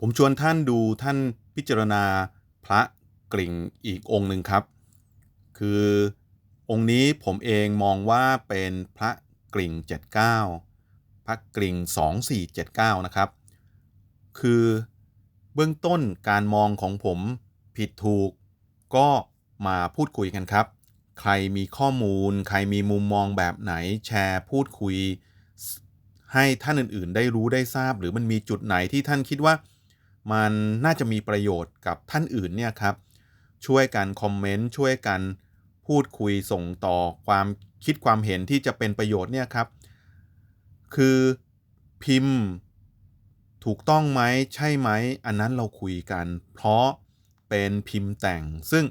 ผมชวนท่านดูท่านพิจารณาพระกริ่งอีกองค์หนึ่งครับ คือองค์นี้ผมเองมองว่าเป็นพระกริ่ง 79 พระกริ่ง 2479 นะครับ คือเบื้องต้นการมองของผมผิดถูกก็มาพูดคุยกันครับ ใครมีข้อมูล ใครมีมุมมองแบบไหนแชร์พูดคุย ให้ท่านอื่นๆ ได้รู้ได้ทราบ หรือมันมีจุดไหนที่ท่านคิดว่า มันน่าจะมีประโยชน์กับท่านอื่นเนี่ยครับ ช่วยกันคอมเมนต์ช่วยกันพูดคุยส่งต่อความคิดความเห็นที่จะเป็นประโยชน์เนี่ยครับ คือพิมพ์ถูกต้องไหมใช่ไหม อันนั้นเราคุยกัน เพราะเป็นพิมพ์แต่ง ซึ่ง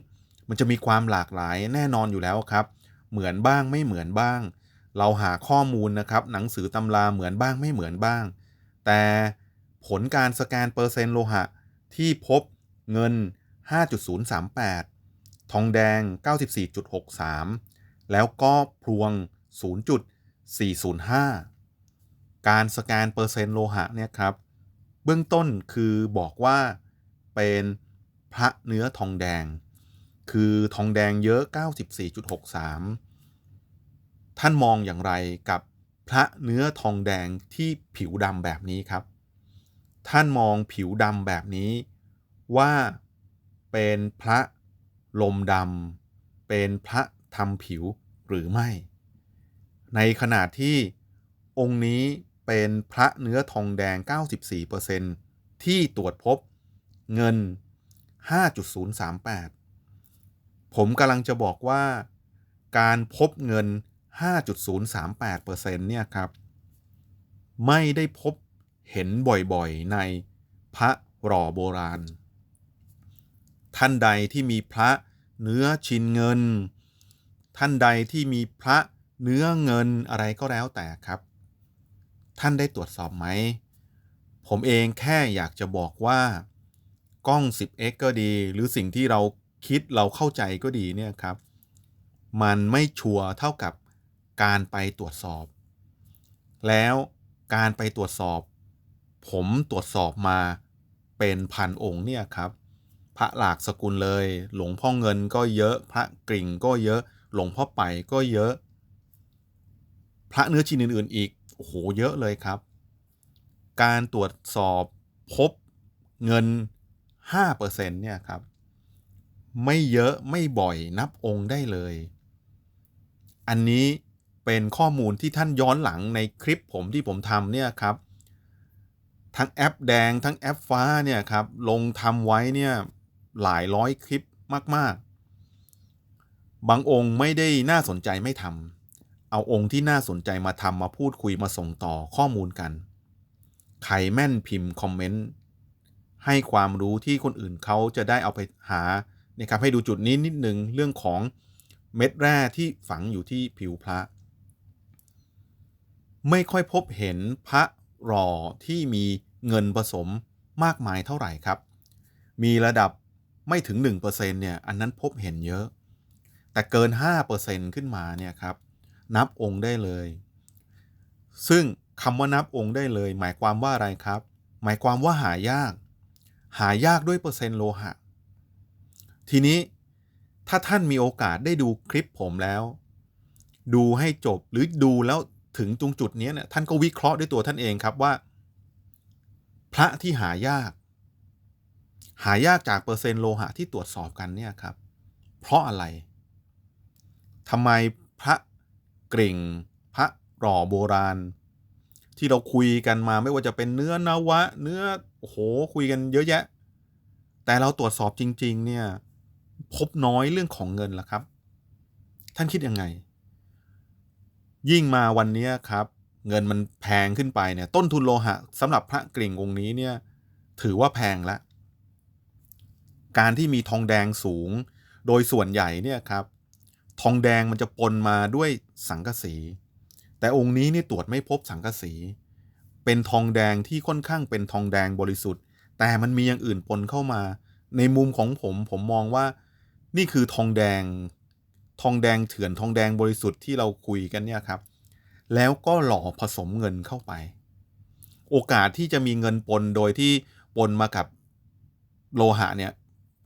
มันจะมีความหลากหลายแน่นอนอยู่แล้วครับ เหมือนบ้างไม่เหมือนบ้าง เราหาข้อมูลนะครับ หนังสือตำราเหมือนบ้างไม่เหมือนบ้าง แต่ ผลการสแกนเปอร์เซ็นต์โลหะ ที่พบเงิน 5.038 ทองแดง 94.63 แล้วก็พลวง 0.405 การสแกนเปอร์เซ็นต์โลหะเนี่ยครับ เบื้องต้นคือบอกว่าเป็นพระเนื้อทองแดง คือทองแดงเยอะ 94.63 ท่านมองอย่างไรกับพระเนื้อทองแดงที่ผิวดำแบบนี้ครับ ท่านมองผิวดำแบบนี้ ว่าเป็นพระลมดำเป็นพระทำผิวหรือไม่ ในขณะที่องค์นี้เป็นพระเนื้อทองแดง 94%ที่ตรวจพบเงิน 5.038 ผมกำลังจะบอกว่าการพบเงิน 5.038%เนี่ยครับ ไม่ได้พบ เห็นบ่อยๆในพระหล่อโบราณ ท่านใดที่มีพระเนื้อชินเงิน ท่านใดที่มีพระเนื้อเงินอะไรก็แล้วแต่ครับ ท่านได้ตรวจสอบไหม ผมเองแค่อยากจะบอกว่ากล้อง 10x ก็ดี หรือสิ่งที่เราคิดเราเข้าใจก็ดีเนี่ยครับ มันไม่ชัวร์เท่ากับการไปตรวจสอบ แล้วการไปตรวจสอบ ผมตรวจสอบมาเป็นพันองค์เนี่ยครับ พระหลากสกุลเลย หลวงพ่อเงินก็เยอะ พระกริ่งก็เยอะ หลวงพ่อไปก็เยอะ พระเนื้อชินอื่นๆอีกโอ้โหเยอะเลยครับ การตรวจสอบพบเงิน 5%เนี่ยครับ ไม่เยอะไม่บ่อยนับองค์ได้เลย อันนี้เป็นข้อมูลที่ท่านย้อนหลังในคลิปผมที่ผมทำเนี่ยครับ ทั้งแอปแดงทั้งแอปฟ้าเนี่ยครับลงทำไว้เนี่ยหลายร้อยคลิปมาก ๆ บางองค์ไม่ได้น่าสนใจไม่ทำเอาองค์ที่น่าสนใจมาทำมาพูดคุยมาส่งต่อข้อมูลกัน ใครแม่นพิมพ์คอมเมนต์ให้ความรู้ที่คนอื่นเขาจะได้เอาไปหาเนี่ยครับให้ดูจุดนี้นิดนึงเรื่องของเม็ดแร่ที่ฝังอยู่ที่ผิวพระ ไม่ค่อยพบเห็นพระหล่อที่มี เงินผสมมากมายเท่าไหร่ครับ มีระดับไม่ถึง 1%เนี่ยอันนั้นพบเห็นเยอะ แต่เกิน 5%ขึ้นมาเนี่ยครับนับองค์ได้เลย ซึ่งคำว่านับองค์ได้เลย หมายความว่าอะไรครับ หมายความว่าหายาก หายากด้วยเปอร์เซ็นต์โลหะ ทีนี้ถ้าท่านมีโอกาสได้ดูคลิปผมแล้ว ดูให้จบหรือดูแล้วถึงตรงจุดนี้เนี่ยท่านก็วิเคราะห์ด้วยตัวท่านเองครับว่า พระที่หายาก หายากจากเปอร์เซ็นต์โลหะที่ตรวจสอบกันเนี่ยครับ เพราะอะไรทำไมพระกริ่งพระหล่อโบราณ ที่เราคุยกันมาไม่ว่าจะเป็นเนื้อนวะ เนื้อโอ้โหคุยกันเยอะแยะ แต่เราตรวจสอบจริง ๆ เนี่ย พบน้อยเรื่องของเงินละครับ ท่านคิดยังไง ยิ่งมาวันนี้ครับ เงินมันแพงขึ้นไปเนี่ยต้นทุนโลหะสำหรับพระกริ่งองค์นี้เนี่ยถือว่าแพงแล้วการที่มีทองแดงสูง โดยส่วนใหญ่เนี่ยครับ ทองแดงมันจะปนมาด้วยสังกะสี แต่องค์นี้นี่ตรวจไม่พบสังกะสี เป็นทองแดงที่ค่อนข้างเป็นทองแดงบริสุทธิ์ แต่มันมีอย่างอื่นปนเข้ามา ในมุมของผมผมมองว่า นี่คือทองแดง ทองแดงเถื่อนทองแดงบริสุทธิ์ที่เราคุยกันเนี่ยครับ แล้วก็หล่อผสมเงินเข้าไป โอกาสที่จะมีเงินปนโดยที่ปนมากับโลหะเนี่ย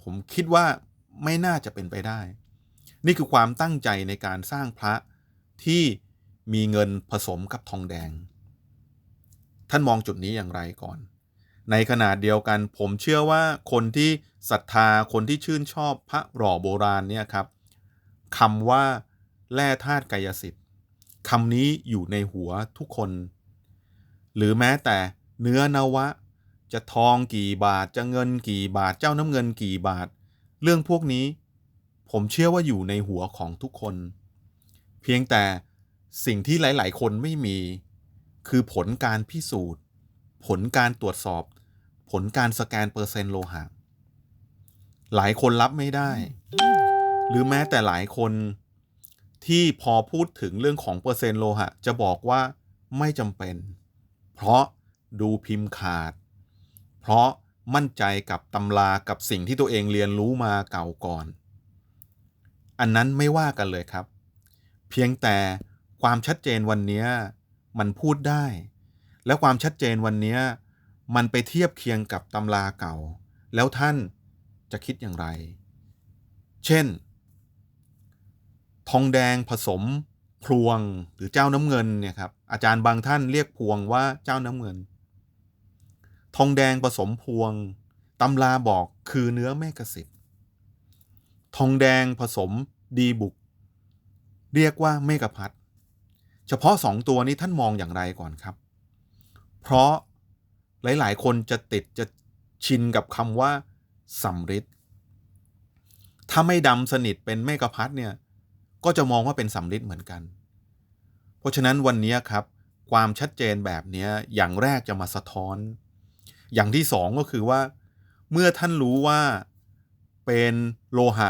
ผมคิดว่าไม่น่าจะเป็นไปได้ นี่คือความตั้งใจในการสร้างพระที่มีเงินผสมกับทองแดง ท่านมองจุดนี้อย่างไรก่อน ในขณะเดียวกันผมเชื่อว่าคนที่ศรัทธาคนที่ชื่นชอบพระหล่อโบราณเนี่ยครับคำว่าแร่ธาตุกายสิทธิ์ คำนี้อยู่ในหัวทุกคน หรือแม้แต่เนื้อนวะ จะทองกี่บาทจะเงินกี่บาทเจ้าน้ำเงินกี่บาท เรื่องพวกนี้ ผมเชื่อว่าอยู่ในหัวของทุกคน เพียงแต่สิ่งที่หลาย ๆ คนไม่มี คือผลการพิสูจน์ ผลการตรวจสอบ ผลการสแกนเปอร์เซ็นต์โลหะหลายคนรับไม่ได้ หรือแม้แต่หลายคน ที่พอพูดถึงเรื่องของเปอร์เซ็นต์โลหะ จะบอกว่าไม่จำเป็น เพราะดูพิมพ์ขาด เพราะมั่นใจกับตำรากับสิ่งที่ตัวเองเรียนรู้มาเก่าก่อน อันนั้นไม่ว่ากันเลยครับ เพียงแต่ความชัดเจนวันนี้มันพูดได้ แล้วความชัดเจนวันนี้มันไปเทียบเคียงกับตำราเก่า แล้วท่านจะคิดอย่างไร เช่น ทองแดงผสมพลวงหรือเจ้าน้ำเงินเนี่ยครับอาจารย์บางท่านเรียกพวงว่าเจ้าน้ำเงิน ทองแดงผสมพวงตำราบอกคือเนื้อแม่กสิทธ์ทองแดงผสมดีบุก เรียกว่าเมกพัทเฉพาะสองตัวนี้ท่านมองอย่างไรก่อนครับ เพราะหลาย ๆ คนจะติดจะชินกับคำว่าสำริดถ้าไม่ดำสนิทเป็นเมกพัทเนี่ย ก็จะมองว่าเป็นสำริดเหมือนกัน เพราะฉะนั้นวันนี้ครับ ความชัดเจนแบบนี้อย่างแรกจะมาสะท้อน อย่างที่สองก็คือว่า เมื่อท่านรู้ว่าเป็นโลหะ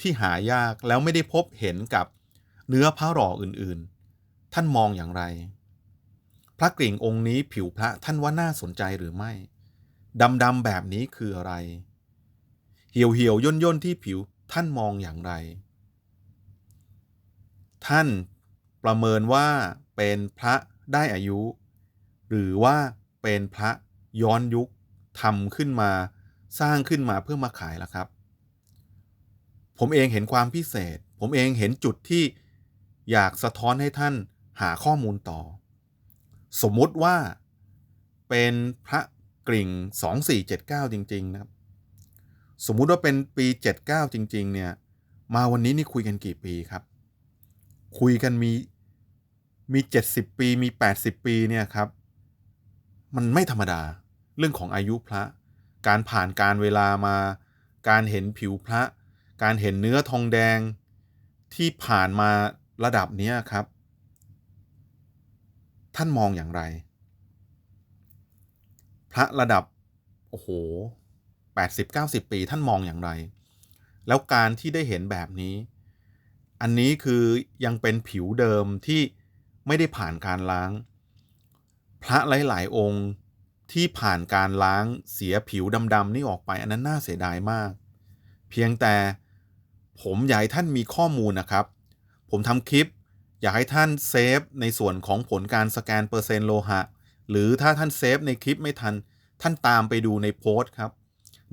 ที่หายากแล้วไม่ได้พบเห็นกับเนื้อพระหล่ออื่นๆ ท่านมองอย่างไร พระกริ่งองค์นี้ผิวพระท่านว่าน่าสนใจหรือไม่ดำๆแบบนี้คืออะไร เหี่ยวเหี่ยวย่นย่นที่ผิวท่านมองอย่างไร ท่านประเมินว่าเป็นพระได้อายุ หรือว่าเป็นพระย้อนยุคทำขึ้นมาสร้างขึ้นมาเพื่อมาขายล้วครับ ผมเองเห็นความพิเศษ ผมเองเห็นจุดที่อยากสะท้อนให้ท่านหาข้อมูลต่อ สมมุติว่าเป็นพระกริ่ง 2479 จริง ๆ นะครับ สมมุติว่าเป็นปี 79 จริง ๆ เนี่ย มาวันนี้นี่คุยกันกี่ปีครับ คุยกันมีมี70ปีมี80ปีเนี่ยครับ มันไม่ธรรมดาเรื่องของอายุพระ การผ่านการเวลามา การเห็นผิวพระ การเห็นเนื้อทองแดงที่ผ่านมาระดับนี้ครับ ท่านมองอย่างไร พระระดับ โอ้โห80-90ปีท่านมองอย่างไร แล้วการที่ได้เห็นแบบนี้ อันนี้คือยังเป็นผิวเดิมที่ไม่ได้ผ่านการล้าง พระหลาย ๆ องค์ที่ผ่านการล้างเสียผิวดำ ๆ นี่ออกไป อันนั้นน่าเสียดายมาก เพียงแต่ผมอยากให้ท่านมีข้อมูลนะครับ ผมทำคลิป อยากให้ท่านเซฟในส่วนของผลการสแกนเปอร์เซ็นต์โลหะ หรือถ้าท่านเซฟในคลิปไม่ทัน ท่านตามไปดูในโพสต์ครับ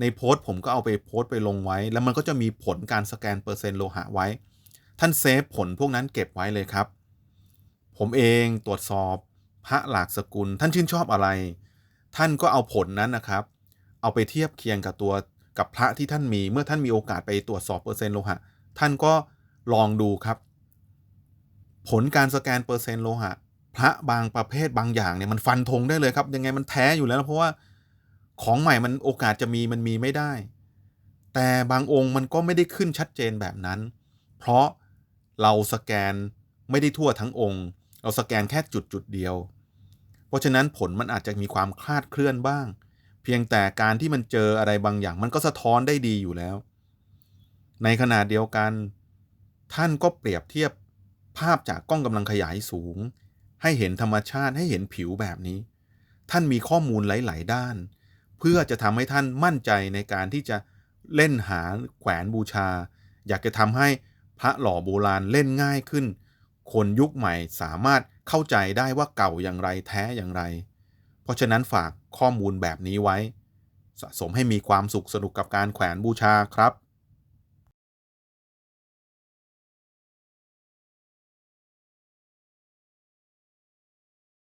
ในโพสต์ผมก็เอาไปโพสต์ไปลงไว้ แล้วมันก็จะมีผลการสแกนเปอร์เซ็นต์โลหะไว้ ท่านเซฟผลพวกนั้นเก็บไว้เลยครับ ผมเองตรวจสอบพระหลากสกุล ท่านชื่นชอบอะไร ท่านก็เอาผลนั้นนะครับ เอาไปเทียบเคียงกับตัวกับพระที่ท่านมีเมื่อท่านมีโอกาสไปตรวจสอบเปอร์เซ็นต์โลหะ ท่านก็ลองดูครับ ผลการสแกนเปอร์เซ็นต์โลหะ พระบางประเภทบางอย่างเนี่ยมันฟันธงได้เลยครับ ยังไงมันแท้อยู่แล้วเพราะว่าของใหม่มันโอกาสจะมีมันมีไม่ได้ แต่บางองค์มันก็ไม่ได้ขึ้นชัดเจนแบบนั้น เพราะ เราสแกนไม่ได้ทั่วทั้งองค์ เราสแกนแค่จุดจุดเดียว เพราะฉะนั้นผลมันอาจจะมีความคลาดเคลื่อนบ้าง เพียงแต่การที่มันเจออะไรบางอย่าง มันก็สะท้อนได้ดีอยู่แล้ว ในขณะเดียวกัน ท่านก็เปรียบเทียบภาพจากกล้องกำลังขยายสูง ให้เห็นธรรมชาติให้เห็นผิวแบบนี้ ท่านมีข้อมูลหลาย ๆ ด้าน เพื่อจะทำให้ท่านมั่นใจในการที่จะเล่นหาแขวนบูชา อยากจะทำให้ พระหล่อโบราณเล่นง่ายขึ้น คนยุคใหม่สามารถเข้าใจได้ว่าเก่าอย่างไรแท้อย่างไร เพราะฉะนั้นฝากข้อมูลแบบนี้ไว้ สะสมให้มีความสุขสนุกกับการแขวนบูชาครับ